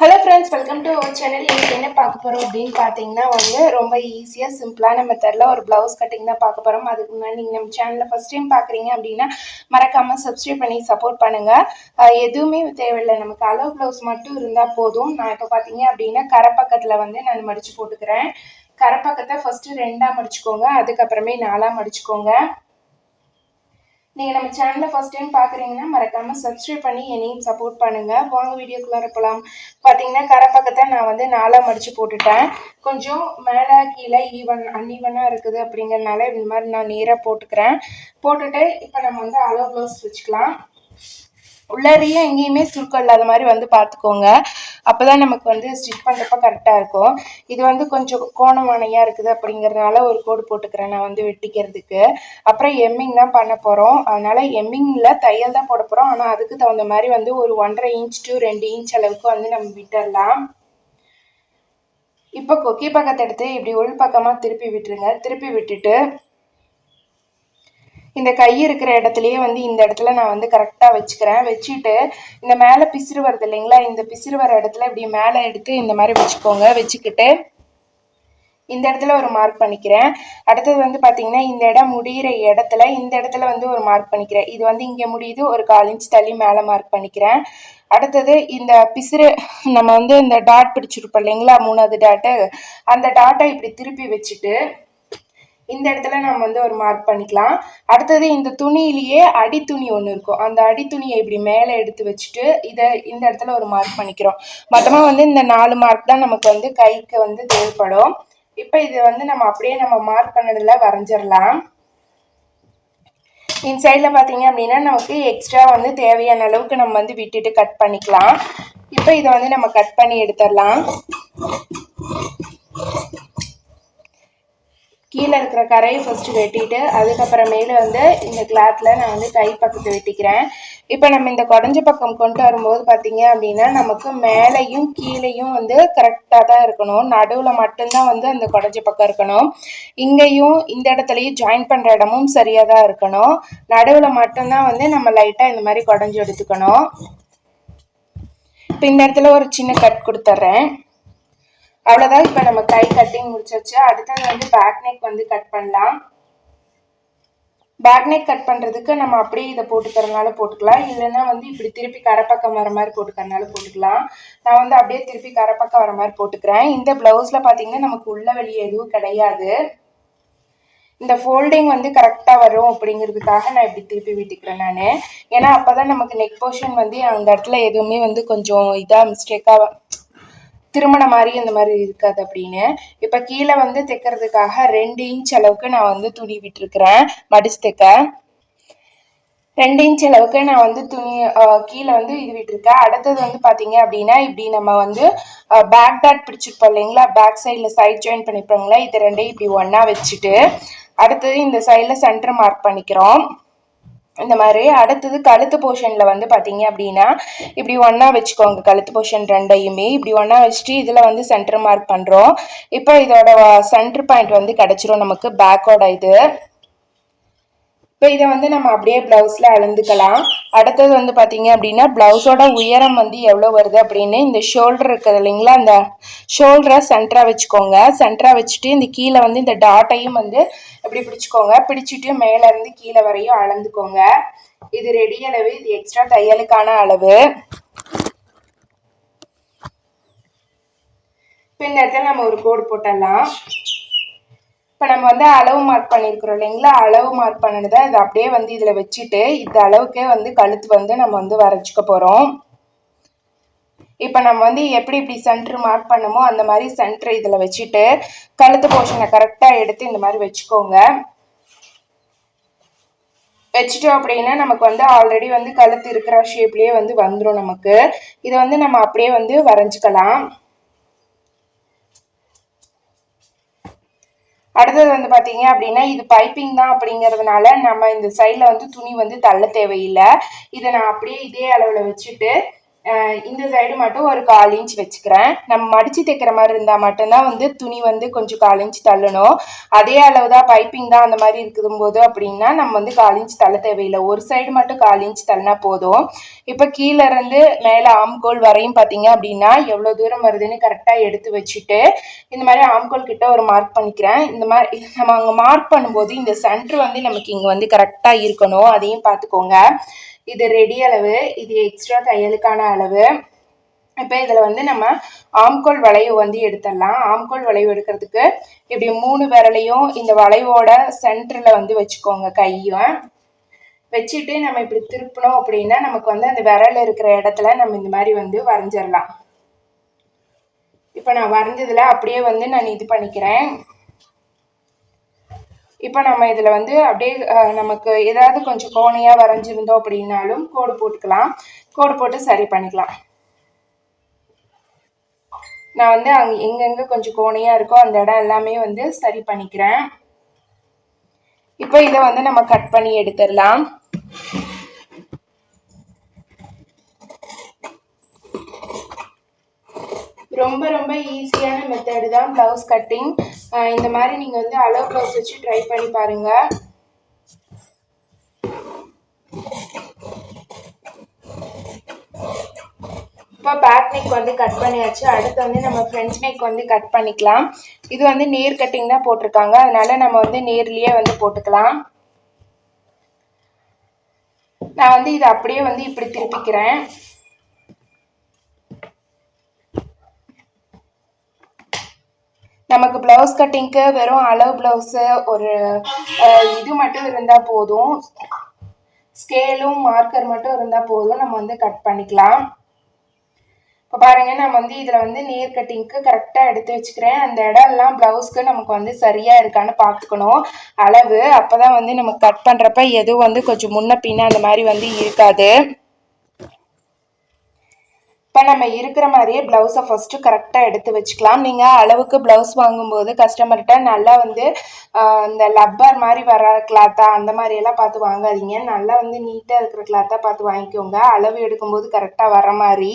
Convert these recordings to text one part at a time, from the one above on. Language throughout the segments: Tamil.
Hello friends welcome to our channel இன்னைக்கு என்ன பார்க்க போகிறோம் அப்படின்னு பார்த்தீங்கன்னா வந்து ரொம்ப ஈஸியாக சிம்பிளான மெத்தடில் ஒரு ப்ளவுஸ் கட்டிங் தான் பார்க்க போகிறோம் அதுக்கு முன்னாடி நீங்கள் நம்ம சேனலில் ஃபஸ்ட் டைம் பார்க்குறீங்க அப்படின்னா மறக்காமல் சப்ஸ்கிரைப் பண்ணி சப்போர்ட் பண்ணுங்கள் எதுவுமே தேவையில்லை. நமக்கு அளவு ப்ளவுஸ் மட்டும் இருந்தால் போதும். நான் இப்போ பார்த்தீங்க அப்படின்னா கரைப்பக்கத்தில் வந்து நான் மடித்து போட்டுக்கிறேன். கரைப்பக்கத்தை ஃபஸ்ட்டு ரெண்டாக மடிச்சுக்கோங்க. அதுக்கப்புறமே நாலாக மடிச்சுக்கோங்க. நீங்கள் நம்ம சேனலை ஃபஸ்ட் டைம் பார்க்குறீங்கன்னா மறக்காமல் சப்ஸ்கிரைப் பண்ணி என்னையும் சப்போர்ட் பண்ணுங்கள் வாங்க வீடியோக்குள்ளே இருக்கலாம் பார்த்தீங்கன்னா கரை பக்கத்தை நான் வந்து நாலாக மடித்து போட்டுட்டேன். கொஞ்சம் மேலே கீழே ஈவன் அன்ஈவனாக இருக்குது அப்படிங்கிறனால இந்த மாதிரி நான் நேராக போட்டுக்கிறேன். போட்டுட்டு இப்போ நம்ம வந்து அளவு ப்ளவுஸ் வச்சுக்கலாம். உள்ளாரையே எங்கேயுமே சுருக்கம் இல்லாத மாதிரி வந்து பார்த்துக்கோங்க அப்போ தான் நமக்கு வந்து ஸ்டிச் பண்ணுறப்ப கரெக்டாக இருக்கும். இது வந்து கொஞ்சம் கோணமானையாக இருக்குது அப்படிங்கிறதுனால ஒரு கோடு போட்டுக்கிறேன் நான் வந்து வெட்டிக்கிறதுக்கு. அப்புறம் எம்மிங் தான் பண்ண போகிறோம் அதனால் எம்மிங்கில் தையல் தான் போட போகிறோம் ஆனால் அதுக்கு தகுந்த மாதிரி வந்து ஒரு ஒன்றரை இன்ச் டு ரெண்டு இன்ச் அளவுக்கு வந்து நம்ம விட்டுடலாம் இப்போ கொக்கி பக்கத்தை எடுத்து இப்படி உள் பக்கமாக திருப்பி விட்டுருங்க. திருப்பி விட்டுட்டு இந்த கை இருக்கிற இடத்துலயே வந்து இந்த இடத்துல நான் வந்து கரெக்டாக வச்சுக்கிறேன். வச்சுட்டு இந்த மேலே பிசிறு வருது இல்லைங்களா? இந்த பிசிறு வர இடத்துல இப்படி மேலே எடுத்து இந்த மாதிரி வச்சுக்கோங்க. வச்சுக்கிட்டு இந்த இடத்துல ஒரு மார்க் பண்ணிக்கிறேன். அடுத்தது வந்து பார்த்தீங்கன்னா இந்த இடம் முடிகிற இடத்துல இந்த இடத்துல வந்து ஒரு மார்க் பண்ணிக்கிறேன். இது வந்து இங்கே முடியுது ஒரு கால் இன்ச் தள்ளி மேலே மார்க் பண்ணிக்கிறேன். அடுத்தது இந்த பிசிறு நம்ம வந்து இந்த டாட் பிடிச்சிருப்போம் இல்லைங்களா? மூணாவது டாட்டு அந்த டாட்டை இப்படி திருப்பி வச்சுட்டு இந்த இடத்துல நம்ம வந்து ஒரு மார்க் பண்ணிக்கலாம். அடுத்தது இந்த துணியிலேயே அடித்துணி ஒன்று இருக்கும். அந்த அடித்துணியை இப்படி மேலே எடுத்து வச்சுட்டு இதை இந்த இடத்துல ஒரு மார்க் பண்ணிக்கிறோம். மொத்தமாக வந்து இந்த நாலு மார்க் தான் நமக்கு வந்து கைக்கு வந்து தேவைப்படும். இப்போ இது வந்து நம்ம அப்படியே நம்ம மார்க் பண்ணதில் வரைஞ்சிடலாம் இந்த சைடில் பார்த்தீங்க அப்படின்னா நமக்கு எக்ஸ்ட்ரா வந்து தேவையான அளவுக்கு நம்ம வந்து விட்டுட்டு கட் பண்ணிக்கலாம். இப்போ இதை வந்து நம்ம கட் பண்ணி எடுத்துடலாம் கீழே இருக்கிற கரையை ஃபஸ்ட்டு வெட்டிட்டு அதுக்கப்புறமேலு வந்து இந்த கிளாத்தில் நான் வந்து கை பக்கத்தை வெட்டிக்கிறேன். இப்போ நம்ம இந்த குடஞ்ச பக்கம் கொண்டு வரும்போது பார்த்தீங்க அப்படின்னா நமக்கு மேலேயும் கீழேயும் வந்து கரெக்டாக தான் இருக்கணும். நடுவில் மட்டும்தான் வந்து அந்த குடஞ்ச பக்கம் இருக்கணும். இங்கேயும் இந்த இடத்துலையும் ஜாயின் பண்ணுற இடமும் சரியாக தான் இருக்கணும். நடுவில் மட்டும்தான் வந்து நம்ம லைட்டாக இந்த மாதிரி குடஞ்சி எடுத்துக்கணும். இப்போ இந்த இடத்துல ஒரு சின்ன கட் கொடுத்துட்றேன். அவ்வளோதான் இப்போ நம்ம கை கட்டிங் முடிச்சிருச்சு அடுத்தது வந்து பேக் நெக் வந்து கட் பண்ணலாம். பேக் நெக் கட் பண்ணுறதுக்கு நம்ம அப்படியே இதை போட்டுக்கிறதுனால போட்டுக்கலாம். இல்லைன்னா வந்து இப்படி திருப்பி கரைப்பக்கம் வர மாதிரி போட்டுக்கிறதுனால போட்டுக்கலாம். நான் வந்து அப்படியே திருப்பி கரைப்பக்கம் வர மாதிரி போட்டுக்கிறேன். இந்த ப்ளவுஸில் பார்த்தீங்கன்னா நமக்கு உள்ள வெளியே எதுவும் கிடையாது. இந்த ஃபோல்டிங் வந்து கரெக்டாக வரும் அப்படிங்கிறதுக்காக நான் இப்படி திருப்பி விட்டுக்கிறேன் நான். ஏன்னா அப்போ தான் நமக்கு நெக் போர்ஷன் வந்து அந்த இடத்துல எதுவுமே வந்து கொஞ்சம் இதாக மிஸ்டேக்காக திருமண மாதிரி இந்த மாதிரி இருக்காது அப்படின்னு. இப்போ கீழே வந்து தைக்கிறதுக்காக ரெண்டு இன்ச் அளவுக்கு நான் வந்து துணி விட்டுருக்குறேன். மடிச்சு தைக்க. ரெண்டு இன்ச் அளவுக்கு நான் வந்து துணி கீழே வந்து இது விட்டுருக்கேன். அடுத்தது வந்து பார்த்தீங்க அப்படின்னா இப்படி நம்ம வந்து பேக் டாட் பிடிச்சிருப்போம் இல்லைங்களா? பேக் சைடில் சைட் ஜாயின் பண்ணிப்போங்களா இது ரெண்டையும் இப்படி ஒன்றா வச்சுட்டு அடுத்தது இந்த சைடில் சென்டர் மார்க் பண்ணிக்கிறோம். இந்த மாதிரி அடுத்தது கழுத்து போர்ஷனில் வந்து பார்த்தீங்க அப்படின்னா இப்படி ஒன்றா வச்சுக்கோங்க. கழுத்து போர்ஷன் ரெண்டையுமே இப்படி ஒன்றா வச்சுட்டு இதில் வந்து சென்டர் மார்க் பண்ணுறோம் இப்போ இதோட சென்டர் பாயிண்ட் வந்து கிடச்சிரும் நமக்கு பேக்கோட இது. இப்போ இதை வந்து நம்ம அப்படியே ப்ளவுஸில் அளந்துக்கலாம். அடுத்தது வந்து பார்த்தீங்க அப்படின்னா ப்ளவுஸோட உயரம் வந்து எவ்வளோ வருது அப்படின்னு இந்த ஷோல்டர் இருக்குது இல்லைங்களா? அந்த ஷோல்டரை சென்டராக வச்சுக்கோங்க. சென்டராக வச்சுட்டு இந்த கீழே வந்து இந்த டாட்டையும் வந்து இப்படி பிடிச்சிக்கோங்க. பிடிச்சிட்டு மேலேருந்து கீழே வரையும் அளந்துக்கோங்க. இது ரெடி அளவு இது எக்ஸ்ட்ரா தையலுக்கான அளவு. இப்போ இந்த இடத்துல நம்ம ஒரு கோடு போட்டுடலாம் இப்போ நம்ம வந்து அளவு மார்க் பண்ணியிருக்கிறோம் இல்லைங்களா? அளவு மார்க் பண்ணதை இதை அப்படியே வந்து இதில் வச்சுட்டு இந்த அளவுக்கே வந்து கழுத்து வந்து நம்ம வந்து வரைச்சிக்க போகிறோம் இப்போ நம்ம வந்து எப்படி இப்படி சென்டர் மார்க் பண்ணமோ அந்த மாதிரி சென்டர் இதில் வச்சுட்டு கழுத்து போர்ஷனை கரெக்டாக எடுத்து இந்த மாதிரி வச்சுக்கோங்க. வச்சுட்டோம் அப்படின்னா நமக்கு வந்து ஆல்ரெடி வந்து கழுத்து இருக்கிற ஷேப்லேயே வந்து வந்துடும் நமக்கு. இதை வந்து நம்ம அப்படியே வந்து வரைஞ்சிக்கலாம். அடுத்தது வந்து பார்த்தீங்க அப்படின்னா இது பைப்பிங் தான் அப்படிங்கிறதுனால நம்ம இந்த சைடில் வந்து துணி வந்து தள்ள தேவையில்லை. இதை நான் அப்படியே இதே அளவில் வச்சுட்டு இந்த சைடு மட்டும் ஒரு கால் இன்ச் வச்சுக்கிறேன். நம்ம மடிச்சு தைக்கிற மாதிரி இருந்தால் மட்டும்தான் வந்து துணி வந்து கொஞ்சம் கால் இன்ச் தள்ளணும். அதே அளவு தான் பைப்பிங் தான் அந்த மாதிரி இருக்கும் போது அப்படின்னா நம்ம வந்து கால் இன்ச் தள்ள தேவையில்லை. ஒரு சைடு மட்டும் கால் இன்ச் தள்ளினா போதும். இப்போ கீழே இருந்து மேலே ஆம்கோல் வரையும் பார்த்தீங்க அப்படின்னா எவ்வளோ தூரம் வருதுன்னு கரெக்டாக எடுத்து வச்சுட்டு இந்த மாதிரி ஆம்கோல் கிட்ட ஒரு மார்க் பண்ணிக்கிறேன். இந்த மாதிரி நம்ம அங்கே மார்க் பண்ணும்போது இந்த சென்டர் வந்து நமக்கு இங்கே வந்து கரெக்டாக இருக்கணும். அதையும் பார்த்துக்கோங்க இது ரெடி அளவு இது எக்ஸ்ட்ரா தையலுக்கான அளவு. இப்போ இதில் வந்து நம்ம ஆம்கோல் வளைவு வந்து எடுத்துடலாம். ஆம்கோல் வளைவு எடுக்கிறதுக்கு இப்படி மூணு விரலையும் இந்த வளைவோட சென்டரில் வந்து வச்சுக்கோங்க கையும். வச்சுட்டு நம்ம இப்படி திருப்பினோம் அப்படின்னா நமக்கு வந்து அந்த விரல் இருக்கிற இடத்துல நம்ம இந்த மாதிரி வந்து வரைஞ்சிடலாம். இப்போ நான் வரைஞ்சதில் அப்படியே வந்து நான் இது பண்ணிக்கிறேன். இப்போ நம்ம இதில் வந்து அப்படியே நமக்கு ஏதாவது கொஞ்சம் கோணையாக வரைஞ்சிருந்தோம் அப்படின்னாலும் கோடு போட்டுக்கலாம். கோடு போட்டு சரி பண்ணிக்கலாம். நான் வந்து அங்கே எங்கெங்கே கொஞ்சம் கோணையாக இருக்கோ அந்த இடம் எல்லாமே வந்து சரி பண்ணிக்கிறேன். இப்போ இதை வந்து நம்ம கட் பண்ணி எடுத்துடலாம். ரொம்ப ரொம்ப ஈஸியான மெத்தடு தான் ப்ளவுஸ் கட்டிங் இந்த மாதிரி நீங்கள் வந்து அலோ ப்ளவுஸ் வச்சு ட்ரை பண்ணி பாருங்கள் இப்போ பேக் நெக் வந்து கட் பண்ணியாச்சு. அடுத்து வந்து நம்ம ஃப்ரண்ட் நெக் வந்து கட் பண்ணிக்கலாம். இது வந்து நேர் கட்டிங் தான் போட்டிருக்காங்க. அதனால நம்ம வந்து நேர்லேயே வந்து போட்டுக்கலாம். நான் வந்து இதை அப்படியே வந்து இப்படி திருப்பிக்கிறேன். நமக்கு ப்ளவுஸ் கட்டிங்க்கு வெறும் அளவு ப்ளவுஸு ஒரு இது மட்டும் இருந்தால் போதும். ஸ்கேலும் மார்க்கர் மட்டும் இருந்தால் போதும். நம்ம வந்து கட் பண்ணிக்கலாம். இப்போ பாருங்க நான் வந்து இதில் வந்து நேர் கட்டிங்க்கு கரெக்டாக எடுத்து வச்சுக்கிறேன். அந்த இடம்லாம் ப்ளவுஸ்க்கு நமக்கு வந்து சரியாக இருக்கான்னு பார்த்துக்கணும். அளவு அப்போ தான் வந்து நம்ம கட் பண்ணுறப்ப எதுவும் வந்து கொஞ்சம் முன்ன பின்ன அந்த மாதிரி வந்து இருக்காது. இப்போ நம்ம இருக்கிற மாதிரியே ப்ளவுஸை ஃபஸ்ட்டு கரெக்டாக எடுத்து வச்சுக்கலாம். நீங்கள் அளவுக்கு ப்ளவுஸ் வாங்கும்போது கஸ்டமர்கிட்ட நல்லா வந்து இந்த லப்பர் மாதிரி வர கிளாத்தா அந்த மாதிரியெல்லாம் பார்த்து வாங்காதீங்க. நல்லா வந்து நீட்டாக இருக்கிற கிளாத்தாக பார்த்து வாங்கிக்கோங்க. அளவு எடுக்கும்போது கரெக்டாக வர மாதிரி.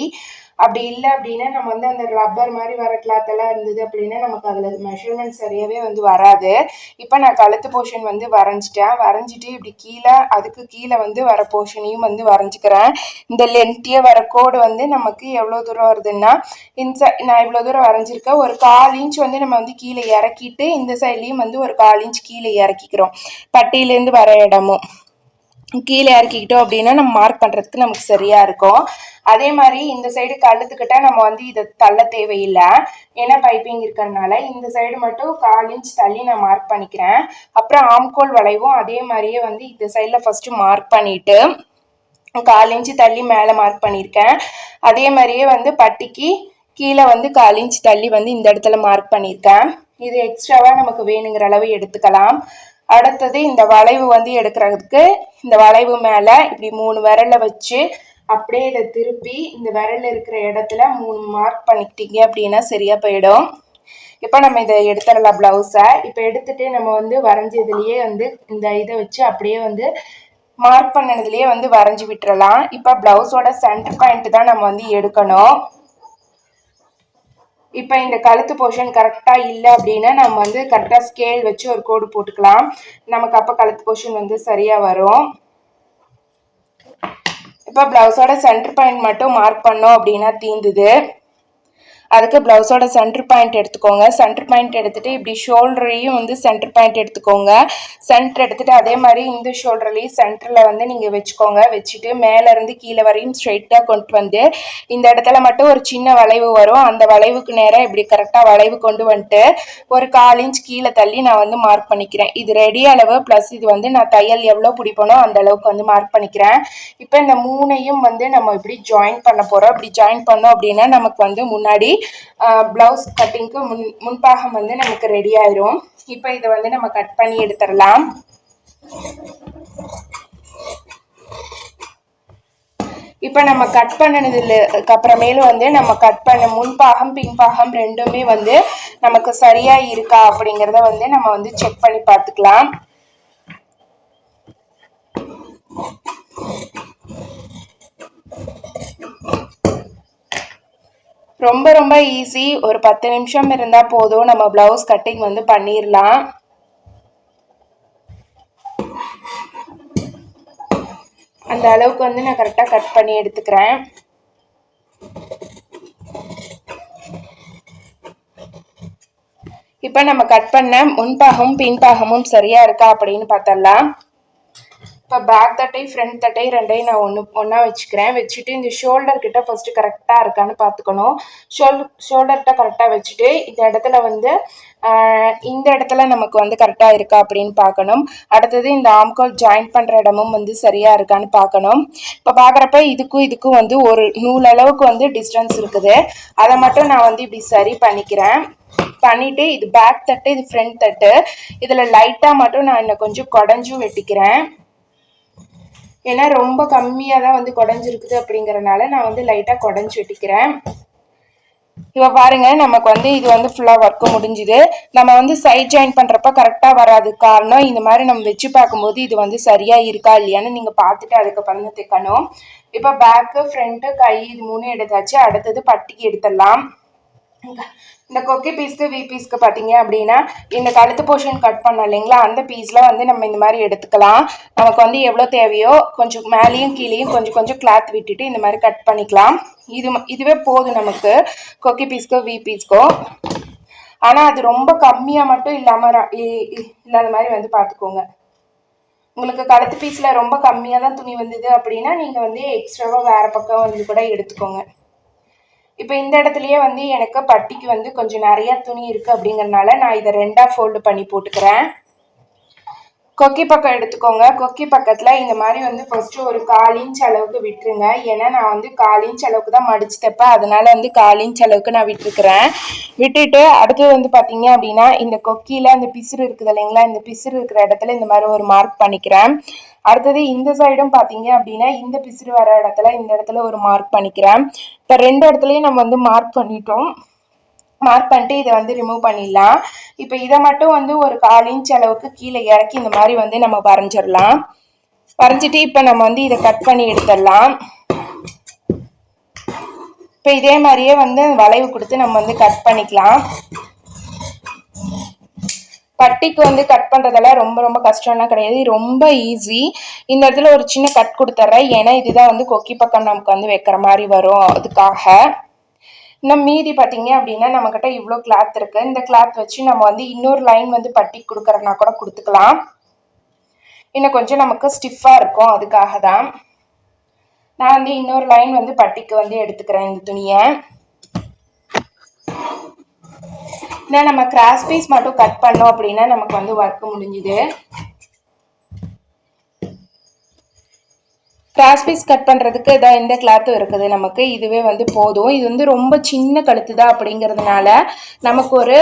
அப்படி இல்லை அப்படின்னா நம்ம வந்து அந்த ரப்பர் மாதிரி வர கிளாத் எல்லாம் இருந்தது அப்படின்னா நமக்கு அதில் மெஷர்மெண்ட் சரியாகவே வந்து வராது. இப்போ நான் கழுத்து போர்ஷன் வந்து வரைஞ்சிட்டேன். வரைஞ்சிட்டு இப்படி கீழே அதுக்கு கீழே வந்து வர போர்ஷனையும் வந்து வரைஞ்சிக்கிறேன். இந்த லென்த்தியே வர கோடு வந்து நமக்கு எவ்வளோ தூரம் வருதுன்னா இந்த நான் இவ்வளோ தூரம் வரைஞ்சிருக்கேன். ஒரு கால் இன்ச் வந்து நம்ம வந்து கீழே இறக்கிட்டு இந்த சைட்லேயும் வந்து ஒரு கால் இன்ச் கீழே இறக்கிக்கிறோம். பட்டியிலேருந்து வர இடமும். கீழே இறக்கிக்கிட்டோம் அப்படின்னா நம்ம மார்க் பண்ணுறதுக்கு நமக்கு சரியாக இருக்கும். அதே மாதிரி இந்த சைடு கழுத்துக்கிட்ட நம்ம வந்து இதை தள்ள தேவையில்லை. ஏன்னா பைப்பிங் இருக்கிறதுனால இந்த சைடு மட்டும் கால் இன்ச் தள்ளி நான் மார்க் பண்ணிக்கிறேன். அப்புறம் ஆம்கோல் வளைவும் அதே மாதிரியே வந்து இந்த சைடில் ஃபஸ்ட்டு மார்க் பண்ணிவிட்டு கால் இன்ச்சு தள்ளி மேலே மார்க் பண்ணியிருக்கேன். அதே மாதிரியே வந்து பட்டிக்கு கீழே வந்து கால் இன்ச் தள்ளி வந்து இந்த இடத்துல மார்க் பண்ணியிருக்கேன். இது எக்ஸ்ட்ராவாக நமக்கு வேணுங்கிற அளவு எடுத்துக்கலாம். அடுத்தது இந்த வளைவு வந்து எடுக்கிறதுக்கு இந்த வளைவு மேலே இப்படி மூணு விரலை வச்சு அப்படியே இதை திருப்பி இந்த விரல் இருக்கிற இடத்துல மூணு மார்க் பண்ணிக்கிட்டீங்க அப்படின்னா சரியாக போயிடும். இப்போ நம்ம இதை எடுத்துடலாம் ப்ளவுஸை இப்போ எடுத்துகிட்டு நம்ம வந்து வரைஞ்சதுலேயே வந்து இந்த இதை வச்சு அப்படியே வந்து மார்க் பண்ணதுலேயே வந்து வரைஞ்சி விட்டுறலாம். இப்போ ப்ளவுஸோட சென்டர் பாயிண்ட் தான் நம்ம வந்து எடுக்கணும். இப்போ இந்த கழுத்து போர்ஷன் கரெக்டாக இல்லை அப்படின்னா நம்ம வந்து கரெக்டாக ஸ்கேல் வச்சு ஒரு கோடு போட்டுக்கலாம். நமக்கு அப்போ கழுத்து போர்ஷன் வந்து சரியாக வரும். இப்போ ப்ளவுஸோட சென்டர் பாயிண்ட் மட்டும் மார்க் பண்ணோம் அப்படின்னா தீந்துது. அதுக்கு ப்ளவுஸோட சென்டர் பாயிண்ட் எடுத்துக்கோங்க. சென்டர் பாயிண்ட் எடுத்துட்டு இப்படி ஷோல்டரையும் வந்து சென்டர் பாயிண்ட் எடுத்துக்கோங்க. சென்டர் எடுத்துகிட்டு அதே மாதிரி இந்த ஷோல்டர்லையும் சென்டரில் வந்து நீங்கள் வச்சுக்கோங்க. வச்சுட்டு மேலேருந்து கீழே வரையும் ஸ்ட்ரைட்டாக கொண்டு வந்து இந்த இடத்துல மட்டும் ஒரு சின்ன வளைவு வரும். அந்த வளைவுக்கு நேராக இப்படி கரெக்டாக வளைவு கொண்டு வந்துட்டு ஒரு கால் இன்ச் கீழே தள்ளி நான் வந்து மார்க் பண்ணிக்கிறேன். இது ரெடி அளவு ப்ளஸ் இது வந்து நான் தையல் எவ்வளோ பிடிப்பனோ அந்த அளவுக்கு வந்து மார்க் பண்ணிக்கிறேன். இப்போ இந்த மூணையும் வந்து நம்ம இப்படி ஜாயின் பண்ண போகிறோம் இப்படி ஜாயின் பண்ணோம் அப்படின்னா நமக்கு வந்து முன்னாடி ப்ளவுஸ் கட்டிங்க்கு முன் முன்பாகம் வந்து நமக்கு ரெடி ஆயிரும். இப்போ இதை வந்து நம்ம கட் பண்ணி எடுத்துடலாம். இப்போ நம்ம கட் பண்ணினதுக்கு அப்புறமேலும் வந்து நம்ம கட் பண்ண முன்பாகம் பின்பாகம் ரெண்டுமே வந்து நமக்கு சரியா இருக்கா அப்படிங்கிறத வந்து நம்ம வந்து செக் பண்ணி பார்த்துக்கலாம். ரொம்ப ரொம்ப ஈஸி ஒரு பத்து நிமிஷம் இருந்தால் போதும். நம்ம ப்ளவுஸ் கட்டிங் வந்து பண்ணிடலாம் அந்த அளவுக்கு வந்து நான் கரெக்டாக கட் பண்ணி எடுத்துக்கிறேன். இப்போ நம்ம கட் பண்ண முன்பாகமும் பின்பாகமும் சரியாக இருக்கா அப்படின்னு பார்த்தலாம் இப்போ பேக் தட்டை ஃப்ரண்ட் தட்டை ரெண்டையும் நான் ஒன்று ஒன்றா வச்சுக்கிறேன். வச்சுட்டு இந்த ஷோல்டர் கிட்ட ஃபஸ்ட்டு கரெக்டாக இருக்கான்னு பார்த்துக்கணும். ஷோல் ஷோல்டர்கிட்ட கரெக்டாக வச்சுட்டு இந்த இடத்துல வந்து இந்த இடத்துல நமக்கு வந்து கரெக்டாக இருக்கா அப்படின்னு பார்க்கணும். அடுத்தது இந்த ஆம்கோல் ஜாயின் பண்ணுற இடமும் வந்து சரியாக இருக்கான்னு பார்க்கணும். இப்போ பார்க்குறப்ப இதுக்கும் இதுக்கும் வந்து ஒரு நூல் அளவுக்கு வந்து டிஸ்டன்ஸ் இருக்குது. அதை மட்டும் நான் வந்து இப்படி சரி பண்ணிக்கிறேன். பண்ணிவிட்டு இது பேக் தட்டு இது ஃப்ரண்ட் தட்டு. இதில் லைட்டாக மட்டும் நான் இன்னும் கொஞ்சம் குடஞ்சும் வெட்டிக்கிறேன். ஏன்னா ரொம்ப கம்மியாக தான் வந்து குடஞ்சிருக்குது அப்படிங்கிறனால நான் வந்து லைட்டாக குடஞ்சி வெட்டிக்கிறேன். இப்போ பாருங்க நமக்கு வந்து இது வந்து ஃபுல்லாக ஒர்க்கு முடிஞ்சுது. நம்ம வந்து சைட் ஜாயின் பண்ணுறப்ப கரெக்டாக வராது காரணம் இந்த மாதிரி நம்ம வச்சு பார்க்கும்போது இது வந்து சரியாக இருக்கா இல்லையான்னு நீங்கள் பார்த்துட்டு அதுக்கப்புறம் தான் தைக்கணும். இப்போ பேக்கு ஃப்ரண்ட்டு கை இது மூணு எடுத்தாச்சு. அடுத்தது பட்டிக்கு எடுத்துடலாம். இந்த கொக்கி பீஸ்க்கு வி பீஸ்க்கு பார்த்தீங்க அப்படின்னா இந்த கழுத்து போர்ஷன் கட் பண்ணோம் இல்லைங்களா? அந்த பீஸில் வந்து நம்ம இந்த மாதிரி எடுத்துக்கலாம். நமக்கு வந்து எவ்வளோ தேவையோ கொஞ்சம் மேலேயும் கீழேயும் கொஞ்சம் கொஞ்சம் கிளாத் விட்டுட்டு இந்த மாதிரி கட் பண்ணிக்கலாம். இது இதுவே போதும் நமக்கு. கொக்கி பீஸ்க்கோ வி பீஸ்க்கோ ஆனால் அது ரொம்ப கம்மியாக மட்டும் இல்லாமல் இல்லாத மாதிரி வந்து பார்த்துக்கோங்க உங்களுக்கு கழுத்து பீஸில் ரொம்ப கம்மியாக தான் துணி வந்தது அப்படின்னா நீங்கள் வந்து எக்ஸ்ட்ராவாக வேறு பக்கம் வந்து கூட எடுத்துக்கோங்க. இப்போ இந்த இடத்துலையே வந்து எனக்கு பட்டிக்கு வந்து கொஞ்சம் நிறையா துணி இருக்குது அப்படிங்கிறனால நான் இதை ரெண்டாக ஃபோல்டு பண்ணி போட்டுக்கிறேன். கொக்கி பக்கம் எடுத்துக்கோங்க. கொக்கி பக்கத்தில் இந்த மாதிரி வந்து ஃபஸ்ட்டு ஒரு கால் இன்ச் அளவுக்கு விட்டுருங்க. ஏன்னா நான் வந்து கால் இன்ச் அளவுக்கு தான் மடிச்சு தைப்பேன் அதனால் வந்து கால் இன்ச் அளவுக்கு நான் விட்டுருக்குறேன். விட்டுட்டு அடுத்தது வந்து பார்த்தீங்க அப்படின்னா இந்த கொக்கியில் அந்த பிசுறு இருக்குது இல்லைங்களா? இந்த பிசுறு இருக்கிற இடத்துல இந்த மாதிரி ஒரு மார்க் பண்ணிக்கிறேன். அடுத்தது இந்த சைடும் பார்த்தீங்க அப்படின்னா இந்த பிசுறு வர இடத்துல இந்த இடத்துல ஒரு மார்க் பண்ணிக்கிறேன். இப்போ ரெண்டு இடத்துலையும் நம்ம வந்து மார்க் பண்ணிட்டோம். மார்க் பண்ணிட்டு இதை வந்து ரிமூவ் பண்ணிடலாம். இப்போ இதை மட்டும் வந்து ஒரு கால் இன்ச் அளவுக்கு கீழே இறக்கி இந்த மாதிரி வந்து நம்ம வரைஞ்சிடலாம். வரைஞ்சிட்டு இப்போ நம்ம வந்து இதை கட் பண்ணி எடுத்துடலாம். இப்போ இதே மாதிரியே வந்து வளைவு கொடுத்து நம்ம வந்து கட் பண்ணிக்கலாம். பட்டிக்கு வந்து கட் பண்ணுறதெல்லாம் ரொம்ப ரொம்ப கஷ்டம்லாம் கிடையாது. ரொம்ப ஈஸி இந்த இடத்துல ஒரு சின்ன கட் கொடுத்துட்றேன். ஏன்னா இதுதான் வந்து கொக்கி பக்கம் நமக்கு வந்து வைக்கிற மாதிரி வரும். அதுக்காக இன்னும் மீதி பார்த்தீங்க அப்படின்னா நம்மக்கிட்ட இவ்வளோ கிளாத் இருக்குது இந்த கிளாத் வச்சு நம்ம வந்து இன்னொரு லைன் வந்து பட்டி கொடுக்குறனா கூட கொடுத்துக்கலாம். இன்னும் கொஞ்சம் நமக்கு ஸ்டிஃபாக இருக்கும். அதுக்காக தான் நான் வந்து இன்னொரு லைன் வந்து பட்டிக்கு வந்து எடுத்துக்கிறேன் இந்த துணியை. ஏன்னா நம்ம கிராஸ் பீஸ் மட்டும் கட் பண்ணோம் அப்படின்னா நமக்கு வந்து ஒர்க் முடிஞ்சுது. கிராஸ் பீஸ் கட் பண்ணுறதுக்கு இதான் எந்த கிளாத்தும் இருக்குது நமக்கு. இதுவே வந்து போதும். இது வந்து ரொம்ப சின்ன கழுத்து தான் அப்படிங்கிறதுனால நமக்கு ஒரு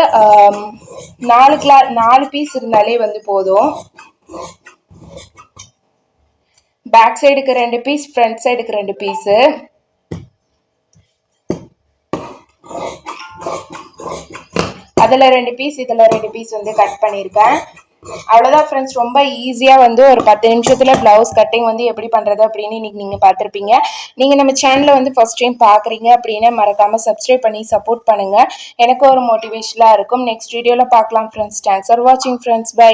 நாலு கிளா நாலு பீஸ் இருந்தாலே வந்து போதும். பேக் சைடுக்கு ரெண்டு பீஸ் ஃப்ரண்ட் சைடுக்கு ரெண்டு பீஸு அதில் ரெண்டு பீஸ் இதில் ரெண்டு பீஸ் வந்து கட் பண்ணியிருக்கேன் அவ்வளோதான் ஃப்ரெண்ட்ஸ் ரொம்ப ஈஸியாக வந்து ஒரு பத்து நிமிஷத்தில் ப்ளவுஸ் கட்டிங் வந்து எப்படி பண்ணுறது அப்படின்னு இன்றைக்கி நீங்கள் பார்த்துருப்பீங்க. நீங்கள் நம்ம சேனலை வந்து ஃபஸ்ட் டைம் பார்க்குறீங்க அப்படின்னா மறக்காமல் சப்ஸ்கிரைப் பண்ணி சப்போர்ட் பண்ணுங்கள் எனக்கு ஒரு மோட்டிவேஷனாக இருக்கும். நெக்ஸ்ட் வீடியோவில் பார்க்கலாம் ஃப்ரெண்ட்ஸ் தேங்க்ஸ் ஃபார் வாட்சிங் ஃப்ரெண்ட்ஸ் பை